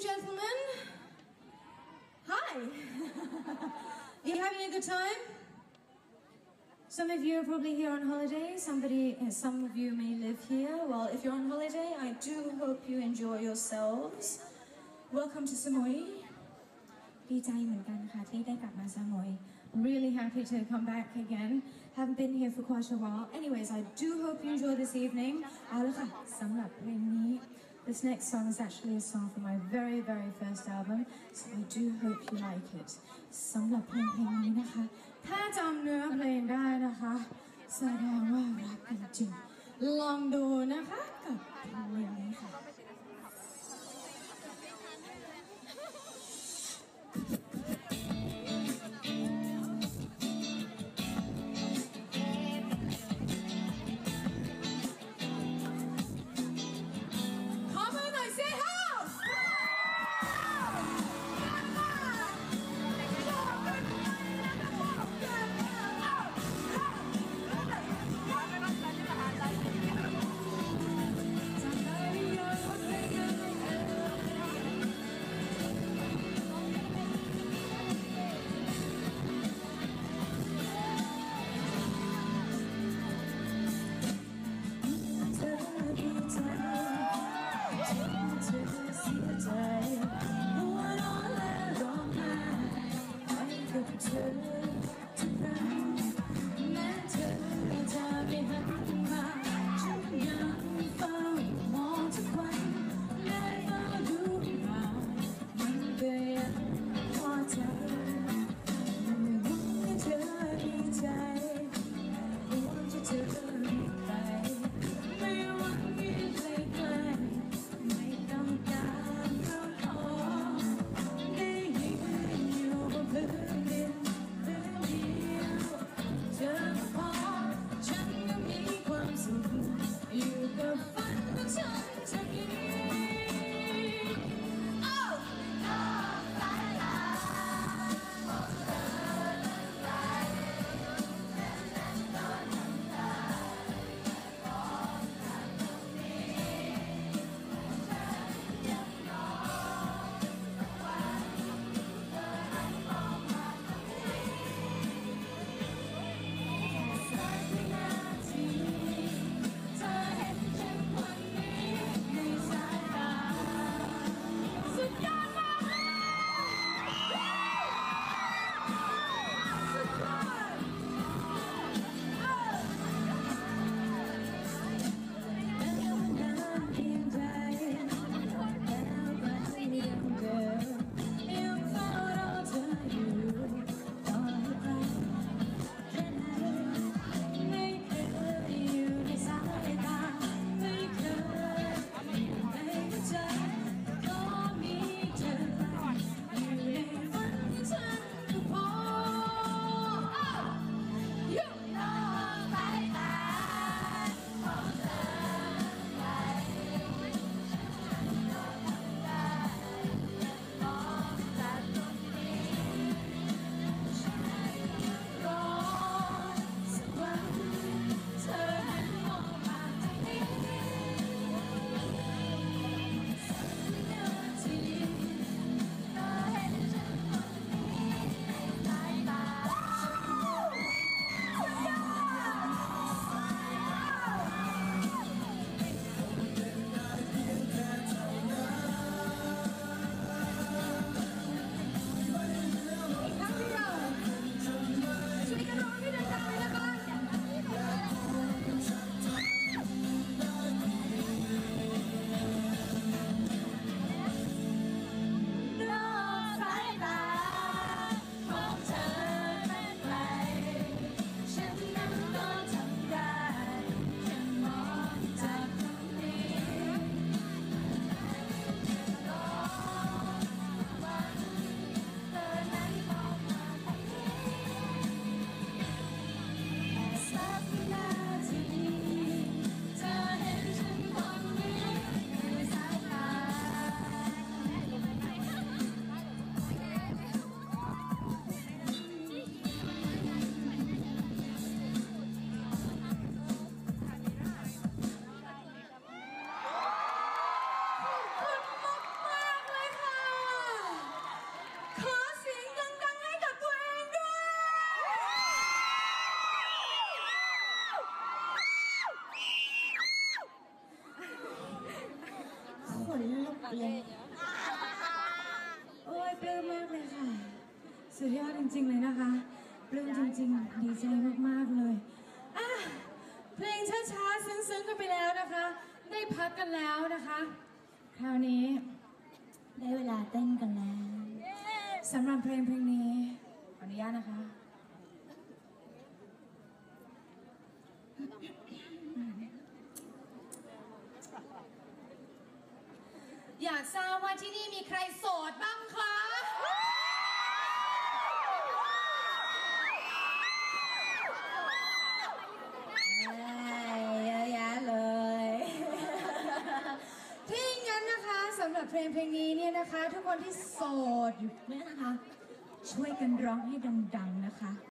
and gentlemen, hi. Are you having a good time? Some of you are probably here on holiday. Somebody, uh, some of you may live here. Well, if you're on holiday, I do hope you enjoy yourselves. Welcome to Samui. ดีใจเหมือนกันค่ะที่ได้กลับมาสมุย Really happy to come back again. Haven't been here for quite a while. Anyways, I do hope you enjoy this evening. เอาละค่ะสำหรับเพลงนี้ This next song is actually a song from my very, very first album, so I do hope you like it. สำหรับเพลงเพลงนี้นะคะ ถ้าจำเนื้อเพลงได้นะคะ แสดงว่ารักกันจริง ลองดูนะคะกับเพลงนี้ค่ะ Yeah. สุดยอดจริง ๆ เลยนะคะปลื้มจริง ๆ ดีใจมาก ๆ เลยอะเพลงช้า ๆ ซึ้ง ๆ กันไปแล้วนะคะ ได้พักกันแล้วนะคะ คราวนี้ ได้เวลาเต้นกันแล้วสำหรับเพลงเพลงนี้ขออนุญาตนะคะอยากทราบว่าที่นี่มีใครโสดบ้างคะับเพลงเพลงนี้เนี่ยนะคะ ทุกคนที่โสดอยู่เนี่ยนะคะ ช่วยกันร้องให้ดังๆนะคะ